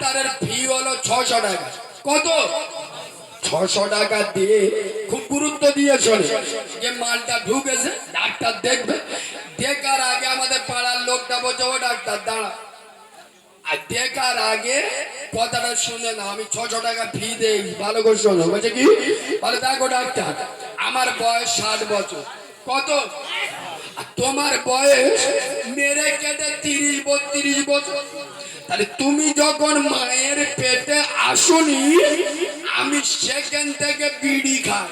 ডাক্তারের ফি হলো ছশো টাকা। কত? ছশো টাকা দিয়ে খুব গুরুত্ব দিয়ে চলে যে মালটা ঢুকেছে, ডাক্তার দেখবে। দেখার আগে আমাদের পাড়ার লোকটা বলছে, ও ডাক্তার, দাঁড়া। আর দেখার আগে কথাটা শুনে না আমি ছশো টাকা ফি দেই। ভালো করে শোনো। বলছে কি? বলে, দেখো ডাক্তার, আমার বয়স ষাট বছর। কত? তোমার বয়স মেরে কেটে তিরিশ, বত্রিশ বছর। তাহলে তুমি যখন মায়ের পেটে আসনি আমি সেখান থেকে বিড়ি খাই।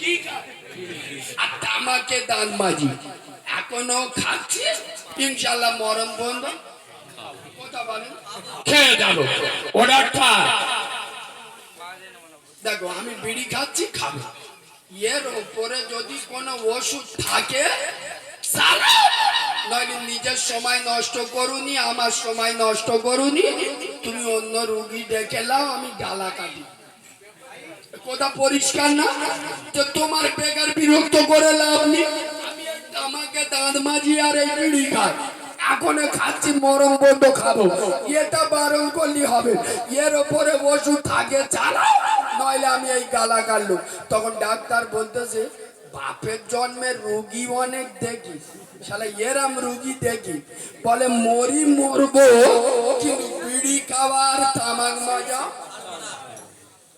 কি আর তামাকে দান মাঝি এখনও খাচ্ছি। ইনশাল্লাহ মরণ বন্ধ। খেয়ে যাব। দেখো আমি বিড়ি খাচ্ছি খাব। এর উপরে যদি কোনো ওষুধ থাকে সারা নইলে নিজের সময় নষ্ট করুনি, আমার সময় নষ্ট করুনি। তুমি অন্য রুগী ডেকে লাও আমি গালা কাটি। কথা পরিষ্কার না? তো তোমার বেকার বিরক্ত করে লাভ নেই। আমাকে দাঁত মাঝি আর এই বিড়ি খাই এখন খাচ্ছি, মরম বন্ধ খাব। এটা বারণ করলে হবে। এর ওপরে ওষুধ থাকে, চালাও। নইলে আমি এই গালা কাটলো তখন ডাক্তার বলতেছে বাপের জন্মের রুগী অনেক দেখি। শালা, এরাম রুগী দেখি। বলে, মরি মরবো, কিন্তু বিড়ি খাওয়ার তামাক মজা?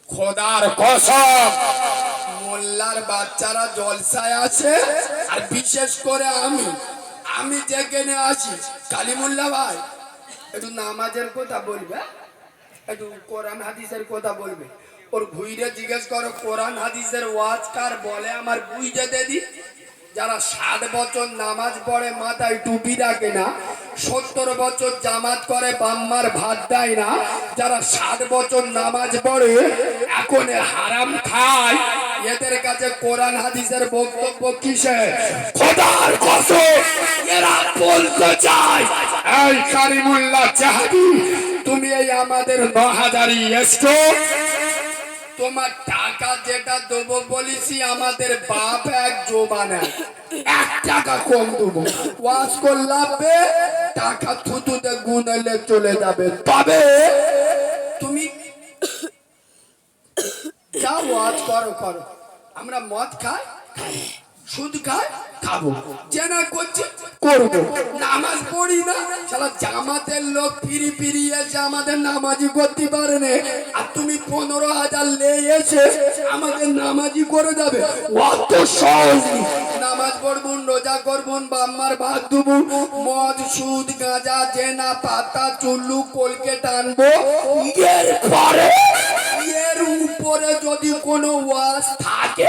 খোদার কসম, মোল্লার বাচ্চারা জলসায় আছে, আর বিশেষ করে আমি। আমি যেখানে আছি, কালিমুল্লা ভাই, একটু নামাজের কথা বলবে একটু কোরআন হাদিসের কথা বলবে। ওর ঘুইরে জিজ্ঞেস করো, কোরআন হাদিসের ওয়াজ কার? বলে আমার বুঝে দিদি যারা ষাট বছর নামাজ পড়ে, মাথায় টুপি রাখে না, সত্তর বছর জামাত করে, বাম্মার ভাত দেয় না, যারা ষাট বছর নামাজ পড়ে, এখন হারাম খায়। এদের কাছে কোরআন হাদিসের বক্তব্য কিসে? খোদার কসম, এরা বলতে চায়, এই কারিমুল্লাহ জাহাদি তুমি এই আমাদের নহাজারি এসছো? তোমার টাকা যেটা দেবো বলিসি আমাদের বাপ এক জোবানা এক। টাকা কম দেবো। ওয়াশ করলাবে টাকা থুতুতে গুনলে চলে যাবে। তবে তুমি যা ওয়াজ করো করো। আমরা মদ খাই। সুদ খাই খাব। জেনা করছি করব। নামাজ পড়ি না সালা জামাতের লোক ফিরি ফিরি এসে আমাদের নামাজি করতে পারে না। আর তুমি পনেরো হাজার লে এসে আমাদের নামাজি করে যাবে। অত সহজ নামাজ পড়বুন রোজা করবুন বাম্মার ভাত দুবু মদ সুদ গাঁজা জেনা পাতা চুল্লু কলকে টানবো। এর পরে এর উপরে যদি কোনো ওয়াজ থাকে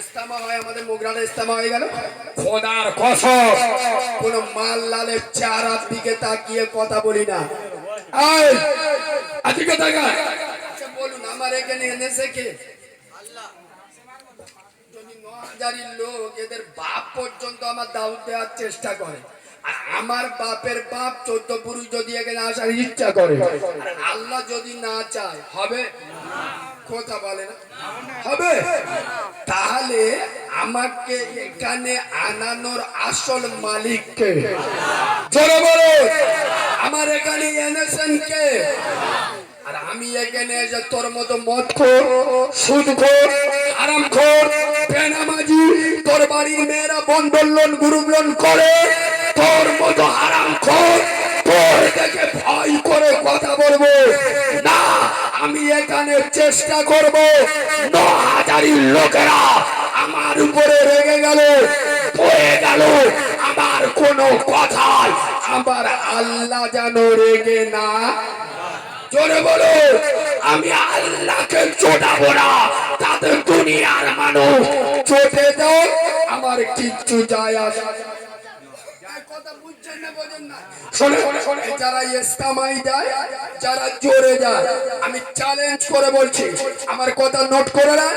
ইস্তেমা হয় আমাদের মোগরার ইস্তেমা হয়ে গেল। খোদার কসম। কোন মাল লালের চারার দিকে তাকিয়ে কথা বলি না। এই আদিকে তাকা আচ্ছা বলুন আমার এখানে এনেছে কে? যদি ন হাজারি লোক এদের বাপ পর্যন্ত আমার দাউদ দেওয়ার চেষ্টা করে আমার বাপের বাপ চোদ্দ পুরুষ যদি এখানে আসার ইচ্ছা করে আল্লাহ যদি না চায় হবে? কথা বলে না। হবে? তাহলে আমাকে এখানে আনানোর আসল মালিককে চলো বলো। আমার এখানে এনেছেন কে? আর আমি এখানে এসে তোর মতো মদ খোর সুদ খোর আরাম খোর তোর বাড়ির মেয়েরা বন্ধন লোন করে, তোর মতো আরাম খোর তোর দেখে ভয় করে কথা বলব। না আমি এখানে চেষ্টা করব। ন হাজারি লোকেরা আমার উপরে রেগে গেল, পড়ে গেল। আমার কোনো কথায় আমার আল্লাহ যেন রেগে না জোরে বলো, আমি আল্লাহকে চোটাবো না, তাদের দুনিয়ার মানুষ চোটে দাও, আমার কিচ্ছু যায় আসে যারা ইস্তামাই যায় যারা জোরে যায় আমি চ্যালেঞ্জ করে বলছি আমার কথা নোট করে না?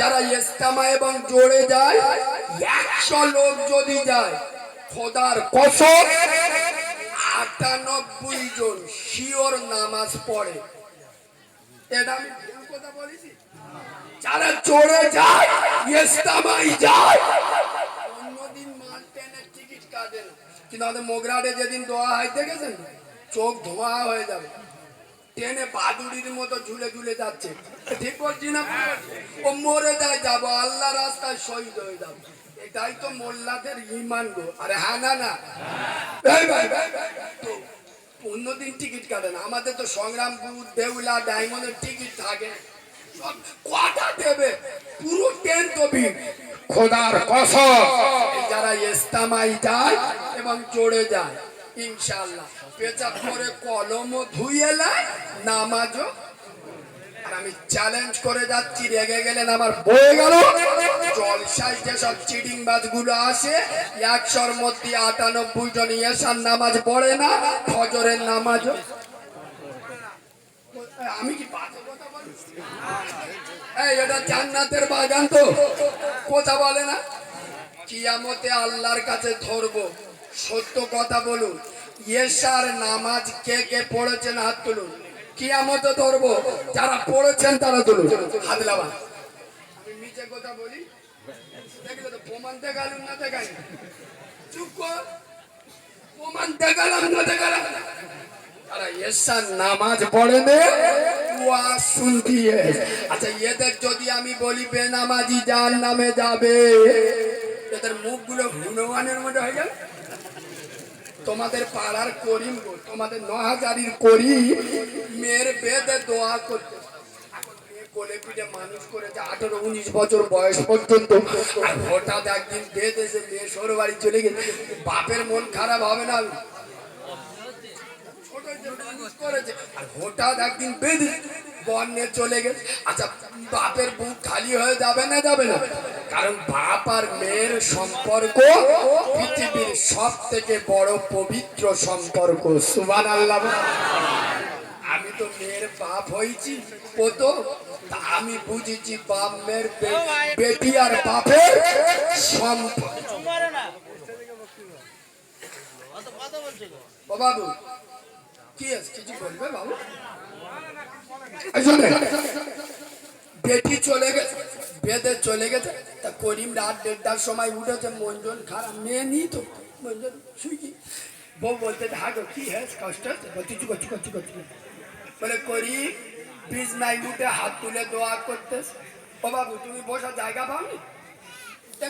যারা ইস্তামা এবং জোরে যায় একশো লোক যদি যায় খোদার কসম আটানব্বই জন শিওর নামাজ পড়ে। এটা আমি কথা বলেছি? যারা চড়ে যায় ইস্তামাই যায়। অন্যদিন মাল ট্রেনের টিকিট কাটে না। কিন্তু আমাদের মোগরাটে যেদিন দোয়া হয় দেখেছেন? চোখ ধোঁয়া হয়ে যাবে। ট্রেনে বাদুড়ির মতো ঝুলে ঝুলে যাচ্ছে। ঠিক বলছি না? ও মরে যায় যাব আল্লাহ রাস্তায় শহীদ হয়ে যাব। এটাই তো মোল্লাদের ইমান গো। আরে হ্যাঁ না না। ভাই, ভাই, ভাই, তো অন্যদিন টিকিট কাটে না। আমাদের তো সংগ্রামপুর দেউলা ডায়মন্ডের টিকিট থাকে। কটা দেবে। পুরো ট্রেন তো ভিড়। খোদার কসম। যারা ইস্তামাই যায় এবং চড়ে যায় ইনশাল্লাহ পেঁচা করে কলমও ধুয়ে নেয়, নামাজও। আমি চ্যালেঞ্জ করে যাচ্ছি, রেগে গেলেন আমার বয়ে গেল। জলসায় যেসব চিটিংগুলো আসে, একশোর মধ্যে আটানব্বই জন এসার নামাজ পড়ে না, ফজরের নামাজও। আমি কি বাজে কথা বলি এই এটা জান্নাতের বাগান তো। কথা বলে না? কিয়ামতে আল্লাহর কাছে ধরবো। সত্য কথা বলুন। ইয়েসার নামাজ কে কে পড়েছেন হাত তুলুন। কিয়ামতে ধরবো। যারা পড়েছেন তারা তুলুন। হাত লাগান। আমি নিচে কথা বলি? দেখলে তো প্রমাণ দেখালুন না দেখাই। চুপ কর। প্রমাণ দেখালাম না দেখালাম। নামাজ পড়ে আচ্ছা এদের যদি আমি বলি বেনামাজি যার নামে যাবে, এদের মুখগুলো মধ্যে হয়ে যাবে। তোমাদের পাড়ার করিম তোমাদের মেয়ের বেদে দোয়া করতে। মানুষ আঠারো উনিশ বছর বয়স পর্যন্ত। হঠাৎ একদিন বেদ মেয়ে বাড়ি চলে গেছে। বাপের মন খারাপ হবে না ছোট যে মানুষ করেছে আর হঠাৎ একদিন বেঁধে বন্যে চলে গেছে। আচ্ছা বাপের বুক খালি হয়ে যাবে না যাবে না? কারণ বাপ আর মেয়ের সম্পর্ক পৃথিবীর সব থেকে বড় পবিত্র সম্পর্ক। সুবান আল্লাহ আমি তো মেয়ের বাপ হয়েছি ও তো আমি বুঝেছি বাপ মেয়ের বেটি আর বাপের সম্পর্ক। বাবু কি কিছু বলবে বাবু? বেটি চলে গেছে বেদে চলে গেছে। তা করিম রাত দেড়টার সময় উঠেছে মঞ্জল খারাপ মেয়ে নি তো। মঞ্জল শুই কি? বউ বলতে হাগো কি হ্যাঁ কষ্ট হচ্ছে? চুকো চুকো চুকো চুকো বলে করিম বীজ নাই উঠে হাত তুলে দোয়া করতে ও বাবু তুমি বসার জায়গা পাওনি?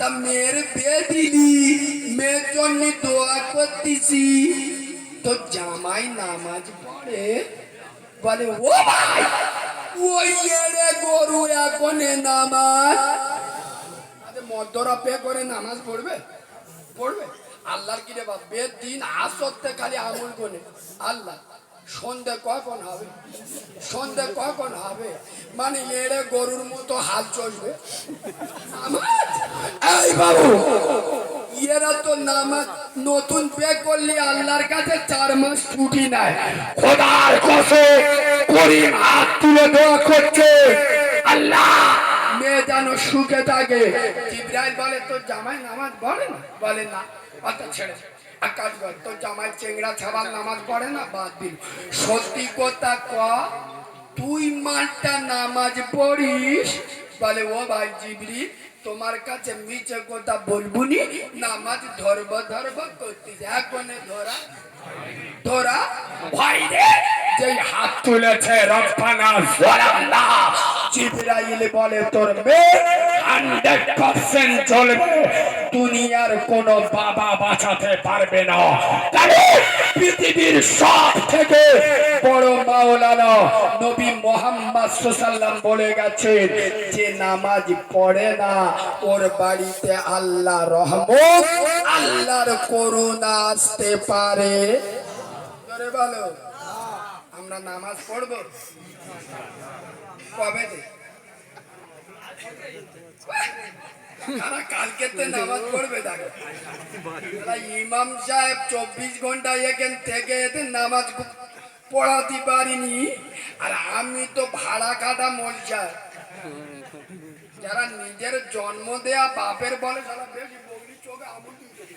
তা মেয়ের বিয়ে দিলি মেয়ের জন্য দোয়া করতেছি তো জামাই নামাজ পড়ে বলে ও ভাই ওই এরে গরু এখন নামাজ মদ্যরা পে করে নামাজ পড়বে পড়বে আল্লাহর কি রে বাপ বেদ দিন আসতে খালি আমুল কোনে আল্লাহ সন্ধে কখন হবে? সন্ধে কখন হবে? মানে এড়ে গরুর মতো হাল চলবে। এরা তো নামাজ নতুন পে করলে আল্লাহর কাছে চার মাস ছুটি নাই খোদার কসম, করিম হাত তুলে দোয়া করছে। আল্লাহ, মেয়ে যেন সুখে থাকে। জিব্রাইল বলে, তোর জামাই নামাজ পড়ে না? বলে, না, অত ছেড়ে কর তোর জামাই চেংড়া ছাড়ার নামাজ পড়ে না? বাদ দিল। সত্যি কথা ক, তুই মাঠটা নামাজ পড়িস? বলে, ও ভাই জিবরি তোমার কাছে মিছে কথা বলবুনি, নামাজ ধরব ধরব করতিস এখনে ধরা ধরা ভয় রে। যেই হাত তুলেছে জলাল্লাহ জিবরাইল বলে, তোর মেয়ে হান্ড্রেড পার্সেন্ট চলবে দুনিয়ার কোন বাবা বাঁচাতে পারবে না। কারণ পৃথিবীর সব থেকে বড় মাওলানা নবী মোহাম্মদ সাল্লাম বলে গেছেন, যে নামাজ পড়ে না, ওর বাড়িতে আল্লাহ রহমত, আল্লাহর করুণা আসতে পারে। বলো। আমরা নামাজ পড়ব? চব্বিশ ঘণ্টা এখান থেকে এতে নামাজ পড়াতে পারিনি। আর আমি তো ভাড়া কাটা যারা নিজের জন্ম দেয়া বাপের বলে তারা বেশি বগলি চোখে আঙুল দিতে। এ,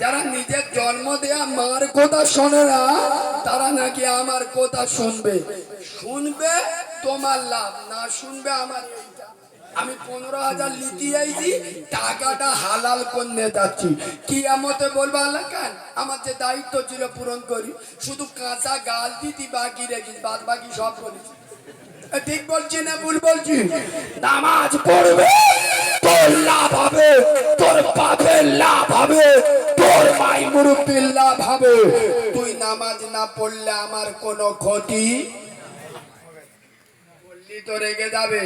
যারা নিজের জন্ম দেয়া মার কথা শোনে না, তারা নাকি আমার কথা শুনবে। শুনবে তোমার লাভ, না শুনবে আমার আমি পনেরো হাজার লিখি আইছি, টাকাটা হালাল করে যাচ্ছি। কি আমতে বলব, আল্লাহ কেন আমার যে দায়িত্ব ছিল পূরণ করি, শুধু কাঁচা গাল দিতি, বাকি রেখি বাদ বাকি সব করেছি। ঠিক বলছি না ভুল বলছি? নামাজ পড়বে। তোর লাভ হবে, তোর বাপের লাভ হবে, তোর মাই মুরব্বীর লাভ হবে। তুই নামাজ না পড়লে আমার কোনো ক্ষতি? বললি তো রেগে যাবে।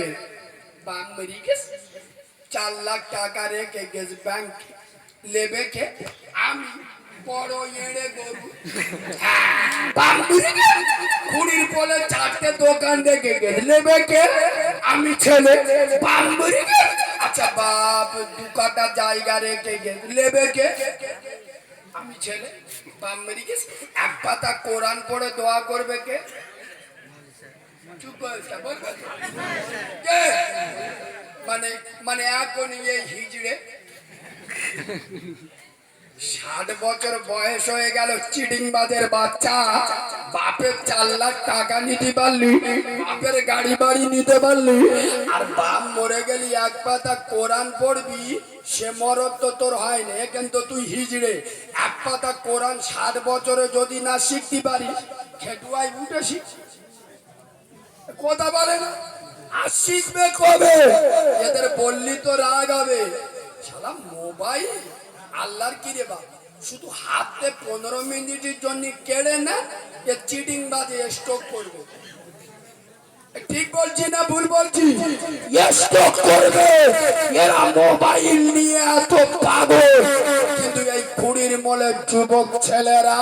চার লাখ টাকা রেখে গেছে ব্যাংক লেবে কে? আমি বড় এড়ে গরু। পরে চারটে দোকান রেখে গেছে। লেবে কে? আমি ছেলে। বাম্বুরি আচ্ছা বাপ, দু কাটা জায়গা রেখে গেছে লেবে কে? আমি ছেলে, বাপ মেরে গেছি। এক পাতা কোরআন পড়ে দোয়া করবে কে? মানে মানে এখন এই হিজড়ে। ষাট বছর বয়স হয়ে গেল চিডিংবাজের বাচ্চা। বাপের চার লাখ টাকা নিতে পারলি, বাপের গাড়ি বাড়ি নিতে পারলি, আর বাপ মরে গেলি এক পাতা কোরআন পড়বি, সে মরদ তো তোর হয় না কিন্তু তুই হিজড়ে। এক পাতা কোরআন ষাট বছরে যদি না শিখতে পারিস, খেটুয়াই উঠে শিখ। কথা বলে না? আর শিখবে কবে? এদের বললি তো রাগ হবে। শালা মোবাইল? আল্লাহর কি রে শুধু হাতে পনেরো মিনিটের জন্য কেড়ে না এ চিটিং বাজে স্টক করবে। ঠিক বলছি না ভুল বলছি? করবে। এরা মোবাইল নিয়ে এত কিন্তু এই কুড়ির মলে যুবক ছেলেরা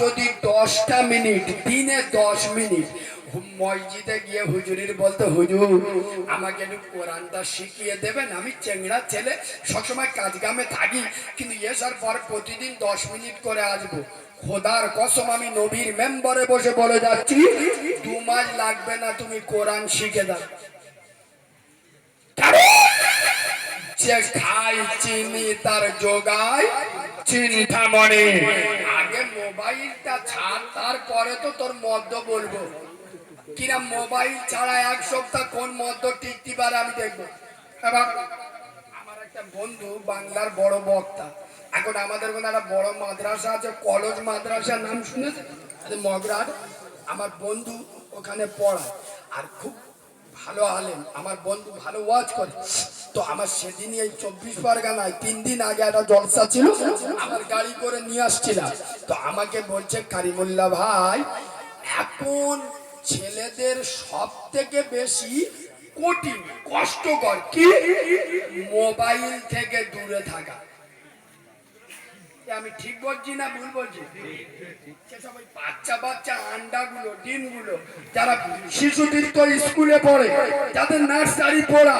যদি দশটা মিনিট, দিনে দশ মিনিট মসজিদে গিয়ে হুজুরির বলতে, হুজুর, আমাকে একটু কোরআনটা শিখিয়ে দেবেন। আমি চেংড়া ছেলে, সবসময় কাজ কামে থাকি, কিন্তু এসার পর প্রতিদিন দশ মিনিট করে আসব। খোদার কসম, আমি নবীর মেম্বারে বসে বলে যাচ্ছি, দু মাস লাগবে না তুমি কোরআন শিখে দাও। যে খাই চিনি, তার যোগায় চিন্তামণি আগে মোবাইলটা ছাড়, তারপরে তো তোর মদ্য বলব। কিনা মোবাইল ছাড়া এক সপ্তাহ কোন মদ্য টিকতে পারে আমি দেখব? আমার একটা বন্ধু বাংলার বড় বক্তা। এখন আমাদের ওখানে একটা বড় মাদ্রাসা আছে, কলেজ মাদ্রাসা, নাম শুনেছে মগরাট, আমার বন্ধু ওখানে পড়ায়। আর খুব ভালো আলেম, আমার বন্ধু ভালো ওয়াজ করে। তো আমার সেদিনই এই চব্বিশ পরগনায় তিন দিন আগে একটা জলসা ছিল, আমার গাড়ি করে নিয়ে আসছিলাম। তো আমাকে বলছে, কারিমুল্লাহ ভাই, এখন ছেলেদের সব থেকে বেশি কঠিন, কষ্টকর কি? মোবাইল থেকে দূরে থাকা। আমি ঠিক বলছি না ভুল বলছি? বাচ্চা বাচ্চা আন্ডাগুলো ডিমগুলো, যারা শিশুদের তো স্কুলে পড়ে, যাদের নার্সারি পড়া,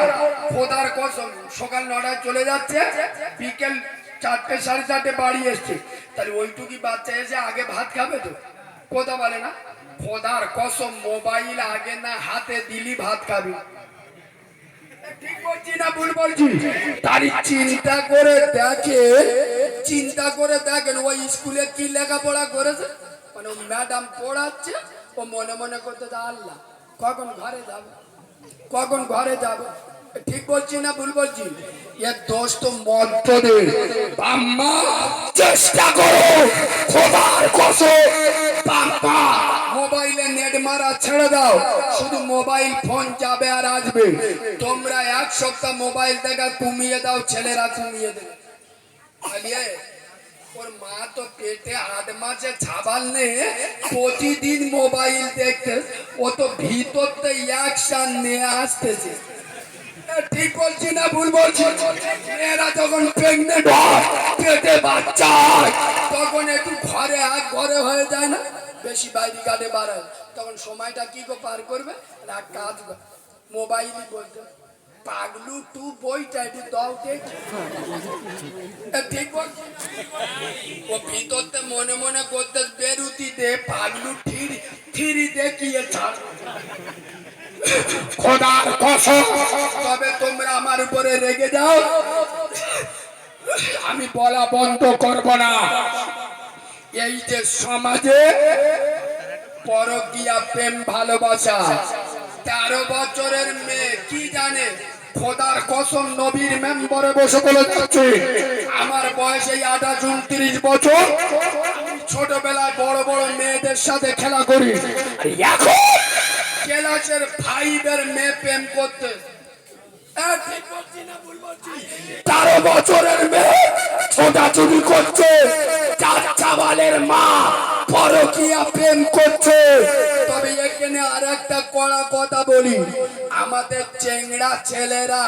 খোদার কসম, সকাল নটায় চলে যাচ্ছে, বিকেল চারটে, সাড়ে চারটে বাড়ি এসছে। তাহলে ওইটুকি বাচ্চা এসে আগে ভাত খাবে তো? কোথা বলে না? খোদার কসম, মোবাইল আগে না, হাতে দিলি ভাত খাবি। ঠিক বলছি না, ভুল বলছি? তারই চিন্তা করে দেখে, চিন্তা করে ওই স্কুলে কি লেখাপড়া করেছে? মানে ম্যাডাম পড়াচ্ছে, ও মনে মনে আল্লাহ, কখন ঘরে যাবে? কখন ঘরে যাবে? ঠিক না, ভুল বলছি? দোষ তো মদ্যদের চেষ্টা করো মোবাইলে নেট মারা ছেড়ে দাও। শুধু মোবাইল ফোন যাবে আর আসবে। তোমরা এক সপ্তাহ মোবাইল কমিয়ে দাও, ছেলেরা কমিয়ে দেবে। ওর মা তো পেটে আট মাসে ছাবাল নে। প্রতিদিন মোবাইল দেখতে, ও তো ভিতরতে অ্যাকশন নিয়ে আসতেছে। ঠিক বলছি না, ভুল বলছি। মেয়েরা যখন প্রেগনেন্ট হয়, পেটে বাচ্চা তখন একটু ঘরে হাত ঘরে হয়ে যায় না? বেশি বাইরে গাড়ে বাড়ায় তখন সময়টা কি গো পার করবে? কাজ মোবাইলই বলতে। পাগলু বইটা একটু দাও ঠিক বলছি ও মনে মনে করতে, বেরুতি দে, পাগলু ঠিরি ঠিরি দেখিয়ে ছাড়। খোদার কসম। তবে তোমরা আমার উপরে রেগে যাও। আমি বলা বন্ধ করব না। এই যে সমাজে পরকিয়া, প্রেম, ভালোবাসা, তেরো বছরের মেয়ে, কি জানে? খোদার কসম, নবীর মেম্বরে বসে বলে যাচ্ছে, আমার বয়স এই আঠাশ, উনত্রিশ বছর। ছোটবেলায় বড় বড় মেয়েদের সাথে খেলা করি। এখন ক্লাসের ফাইভের মেয়ে প্রেম করতে? তেরো বছরের মেয়ে ছোটাছুটি করছে, চার চাবালের মা পরকিয়া প্রেম করছে। তবে এখানে আর একটা কড়া কথা বলি। আমাদের চেংড়া ছেলেরা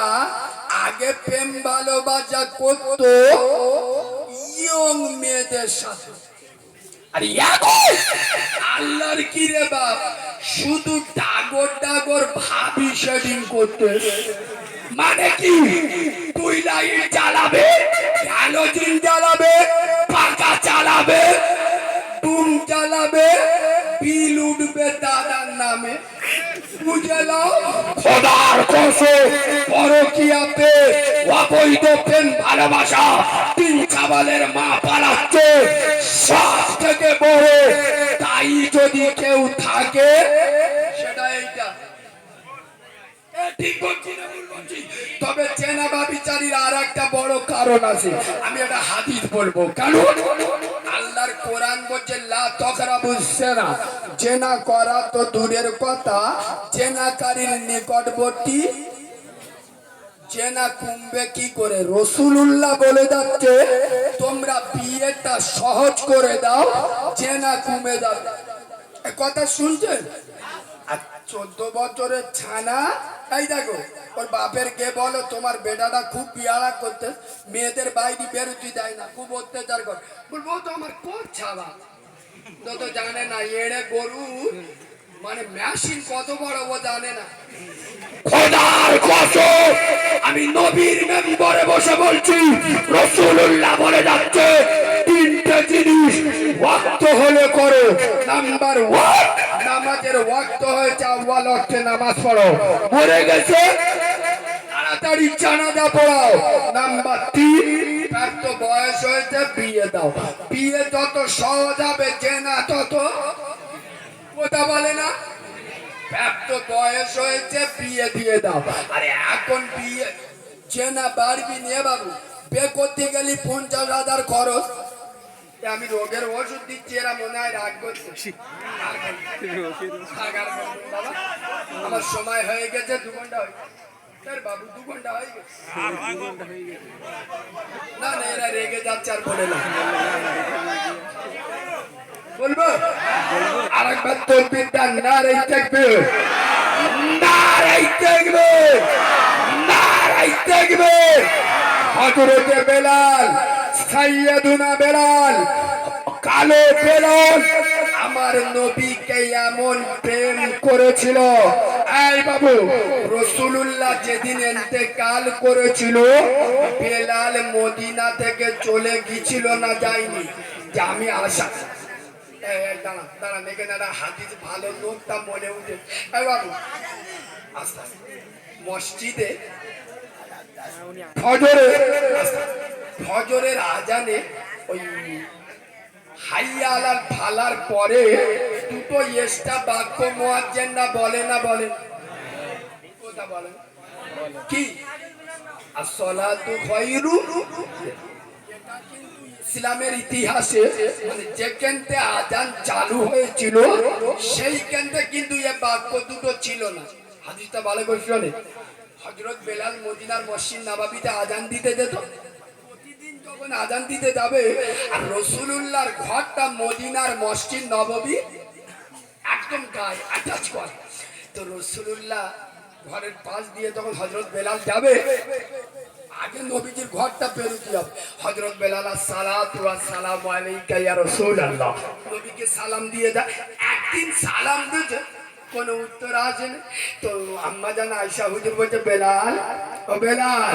আগে প্রেম ভালোবাসা করতো ইয়ং মেয়েদের সাথে। আর আল্লাহর কি রে বাপ? শুধু ডাগর ডাগর ভাবি শেডিং করতে। মানে কি? তুই লাইট জ্বালাবে হ্যালোজিন জ্বালাবে, পাকা চালাবে টুম চালাবে বিল উঠবে দাদার নামে। বুঝে নাও খোদার কসম, পরকিয়াতে অবৈধ প্রেম ভালোবাসা তিন চাবালের মা পালাচ্ছে। সব থেকে বড়, তাই যদি কেউ থাকে, সেটা এইটা। তবে চেনা আর একটা বড় কারণ আছে। আমি একটা হাদিস বলব। আল্লাহর কোরআন বলছে করা তো দূরের কথা। নিকটবর্তী জেনা কুমবে কি করে? রসুলুল্লাহ বলে যাচ্ছে, তোমরা বিয়েটা সহজ করে দাও চেনা কমে এ কথা শুনছেন? চোদ্দ বছরের ছানা? তাই দেখো, ওর বাপের কে বলো, তোমার বেটাটা খুব বিয়ারা করতে, মেয়েদের বাইরে বেরোতে দেয় না, খুব অত্যাচার করে। বলব তো আমার কোন ছাড়া। তো তো জানে না, এড়ে গরু মানে মেশিন কত বড়, ও জানে না। খোদার কসম, আমি নবীর মেম্বরে বসে বলছি রসুল্লাহ বলে যাচ্ছে, তিনটে জিনিস, ওয়াক্ত হলে করো। নাম্বার ওয়ান নামাজের ওয়াক্ত হয়েছে আউ্বাল অর্থে নামাজ পড়ো। মরে গেছে, তাড়াতাড়ি জানাজা পড়াও। নাম্বার তিন তার বয়স হয়েছে, বিয়ে দাও। বিয়ে যত সহজ হবে জেনা তত বলে না। বয়স হয়েছে, বিয়ে দিয়ে দাও। আরে এখন বিয়ে জেনা বাড়বি নিয়ে বাবু। বে করতে গেলি পঞ্চাশ হাজার খরচ। আমি রোগের ওষুধ দিচ্ছি এরা মনে হয় রাগ করছে। না। না। আমার সময় হয়ে গেছে দু ঘণ্টা হয়ে। বাবু দু ঘণ্টা হয়ে গেছে। না না এরা রেগে যাচ্ছে আর বলে না। বলব? আরেকবার তোর বিদ্যা না রে থাকবে। দেখবে হজরতে বেলাল সাইয়াদুনা বেলাল। কালো বেলন আমার নবীকে এমন প্রেম করেছিল। এই বাবু, রসুলুল্লাহ যেদিন এতেকাল করেছিল, বেলাল মদিনা থেকে চলে গিয়েছিল না যায়নি। যে আমি আশা মসজিদে ফজরে ফজরের আজানে ওই ফালার পরে দুটো এক্সট্রা বাক্য মোয়াজ্জেনরা বলে না বলে? কোথা বলেন কি? ইসলামের ইতিহাসে মানে যেখানতে আজান চালু হয়েছিল সেইখানতে কিন্তু এ বাক্য দুটো ছিল না। হাদিসটা ভালো করে হজরত বেলাল মদিনার মসজিদ নাবাবিতে আজান দিতে যেত। প্রতিদিন যখন আজান দিতে যাবে, আর রসুলুল্লাহর ঘরটা মদিনার মসজিদ নববী একদম গায়ে অ্যাটাচ করে। তো রসুলুল্লাহ ঘরের পাশ দিয়ে যখন হজরত বেলাল যাবে, আগে নবীজির ঘরটা পেরোতে হবে। হজরত বেলাল সালাতু সালাম আলাইকা ইয়া রাসূলুল্লাহ। নবীকে সালাম দিয়ে দেয় একদিন সালাম দিয়েছে কোনো উত্তর আসেনি তো আম্মা জান আয়সা হুজুর বলছে বেলাল ও বেলাল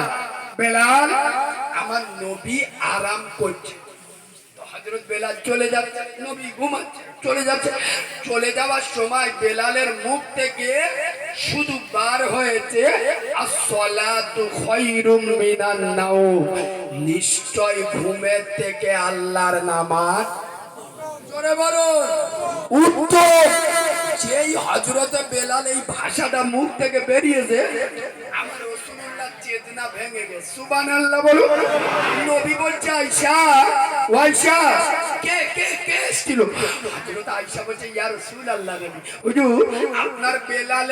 বেলাল আমার নবী আরাম করছে। হজরত বেলাল চলে যাচ্ছে নবী ঘুমাচ্ছে চলে যাচ্ছে। চলে যাওয়ার সময় বেলালের মুখ থেকে শুধু বার হয়েছে নিশ্চয় ঘুমের থেকে আল্লাহর নামাজ। জোরে বলো উত্তর যেই হজরতে বেলাল এই ভাষাটা মুখ থেকে বেরিয়েছে। আমার রসুল্লাহ চেতনা ভেঙে গেছে। সুবান আল্লাহ বলো নবী বলছে আয়সা ও আয়সা কে কে কে এসছিল? হজরত আয়সা বলছে, ইয়া রসুল আল্লাহ নবী আপনার বেলাল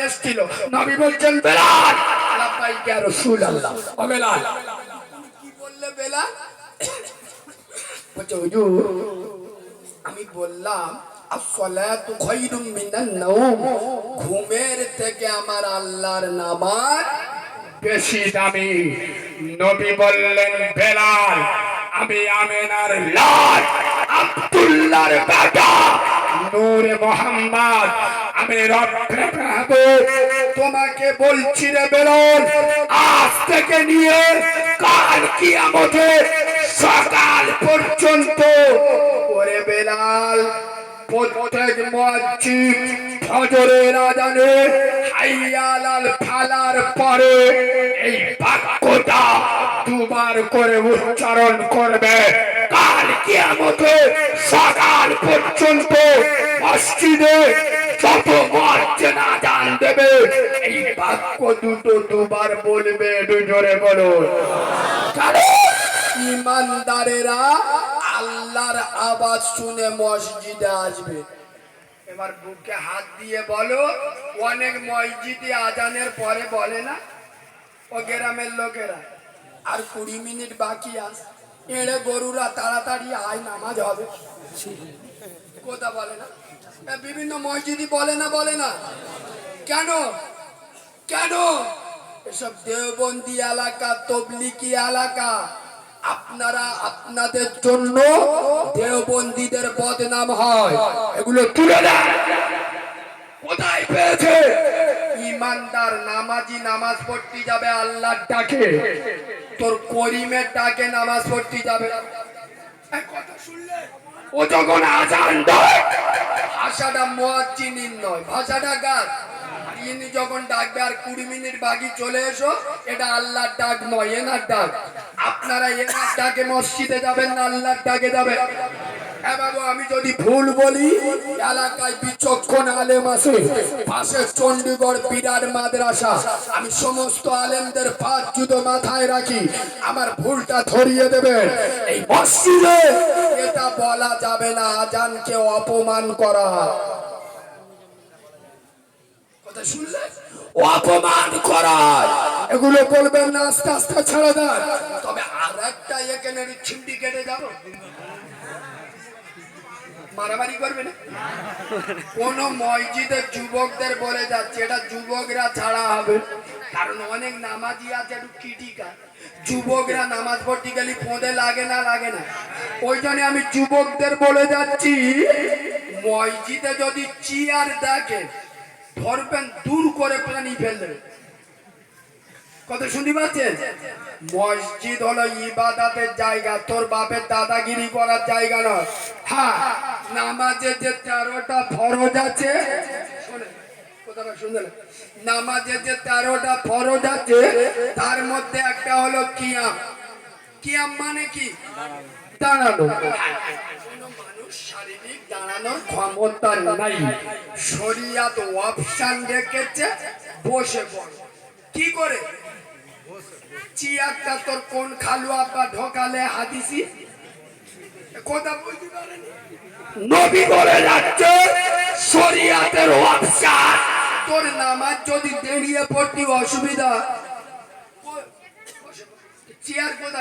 নবী বলছেন, বেলাল লাব্বাইক রসুল আল্লাহ ও বেলাল। কি বললে, বেলাল? বলছে আমি বললাম ঘুমের থেকে আমার আল্লাহর নামাজ বেশি দামি। নবী বললেন, বেলাল, আমি আমেনার লাল, আব্দুল্লাহর বেটা নূরে মোহাম্মদ, আমি রব্বে মাহবুব তোমাকে বলছি রে বেলাল, আজ থেকে নিয়ে কাল কিয়ামতে সকাল পর্যন্ত। ওরে বেলাল প্রত্যেক মসজিদ ফজরের আজানে হাইয়ালাল ফালার পরে এই বাক্যটা দুবার করে উচ্চারণ করবে কাল কিয়ামতে সকাল পর্যন্ত মসজিদে যত মসজিদ আজান দেবে এই বাক্য দুটো দুবার বলবে দুজোরে বলুন কারণ ইমানদারেরা আল্লাহর আওয়াজ শুনে মসজিদে আসবে। এবার বুকে হাত দিয়ে বলো, অনেক মসজিদে আজানের পরে বলে না? ও গ্রামের লোকেরা, আর কুড়ি মিনিট বাকি আস এড়ে গরুরা তাড়াতাড়ি আয়, নামাজ হবে। কথা বলে না? বিভিন্ন মসজিদই বলে না বলে না? কেন? কেন? এসব দেওবন্দি এলাকা তবলিকি এলাকা আপনারা আপনাদের জন্য দেওবন্দীদের বদনাম হয়। এগুলো তুলে কোথায় পেয়েছে? ইমানদার নামাজি নামাজ পড়তে যাবে, আল্লাহর ডাকে। তোর করিমের ডাকে নামাজ পড়তে যাবে। কথা শুনলে? ও যখন আজান দেয়। ভাষাটা নয়, ভাষাটা গাছ তিনি যখন ডাকবে আর কুড়ি মিনিট বাকি চলে এসো, এটা আল্লাহর ডাক নয়, এনার ডাক। আপনারা এনার ডাকে মসজিদে যাবেন না আল্লাহর ডাকে যাবেন? হ্যাঁ আমি যদি ভুল বলি, এলাকায় বিচক্ষণ আলেম আছে। পাশে বিরাট মাদ্রাসা। আমি সমস্ত আলেমদের পাঁচ জুতো মাথায় রাখি। আমার ভুলটা ধরিয়ে দেবেন এই মসজিদে এটা বলা যাবে না, আজানকে অপমান করা। কথা শুনলে? অপমান এগুলো না, আস্তে আস্তে, ছেড়ে দেন তবে আর একটা এখানে ছিন্ডি কেটে যাব মারামারি করবে না? কোন মসজিদের যুবকদের বলে যাচ্ছে, এটা যুবকরা ছাড়া হবে। কারণ অনেক নামাজি আছে, একটু কিটিকা যুবকরা নামাজ পড়তে গেলে ফোঁদে লাগে না লাগে না। ওই জন্য আমি যুবকদের বলে যাচ্ছি, মসজিদে যদি চেয়ার দেখে, ধরবেন, দূর করে প্রাণী ফেলবে। কত শুনতে পাচ্ছেন? মসজিদ হলো ইবাদতের জায়গা, তোর বাপের দাদাগিরি করার জায়গা নয়। হ্যাঁ নামাজের যে তেরোটা ফরজ আছে যে তেরোটা ফরজ আছে, তার মধ্যে একটা হলো কিয়াম। কিয়াম মানে কি? দাঁড়ানো। শারীরিক দাঁড়ানোর ক্ষমতা নাই। শরিয়াত অপশন রেখেছে, বসে পড়। কি করে? চেয়ারটা তোর কোন খালু আব্বা ঢোকালে হাদিসি। কথা বলতে পারেনি? নবী বলে যাচ্ছে শরিয়াতের ওয়াকসার তোর নামাজ যদি দেরিয়ে পড়তি অসুবিধা। চেয়ার পেল?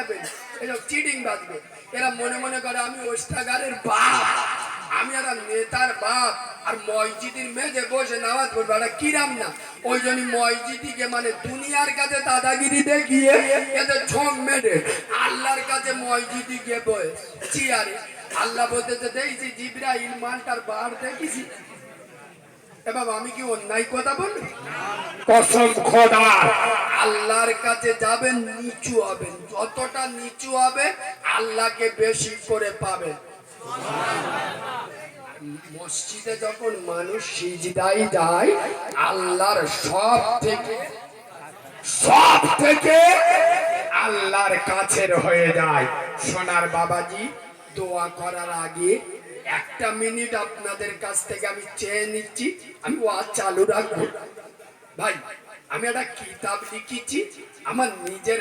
এসব চিটিং বাঁধবে এরা মনে মনে করে আমি ওষ্ঠাগারের বাপ। আমি একটা নেতার বাপ। আর মসজিদের মেঝে বসে নামাজ পড়ব। একটা কিরাম না? ওই জন্য মসজিদিকে মানে দুনিয়ার কাছে দাদাগিরি দেখিয়ে এদের ঝোঁক মেরে আল্লাহর কাছে মসজিদি গিয়ে বয়ে চিয়ারে আল্লাহ বলতে দেখছি জিব্রাইল মালটার বার দেখিছি। আমি কি অন্যায় কথা বলি? কসম খোদার আল্লাহর কাছে যাবেন নিচু হবেন। যতটা নিচু হবে আল্লাহকে বেশি করে পাবেন। মসজিদে যখন মানুষ সিজদাই যায় আল্লাহর সব থেকে সব থেকে আল্লাহর কাছের হয়ে যায়। সোনার বাবাজি দোয়া করার আগে একটা মিনিট আপনাদের কাছ থেকে আমি চেয়ে নিচ্ছি, আমি ওয়াজ চালু রাখব। ভাই, আমি একটা কিতাব লিখেছি, আমার নিজের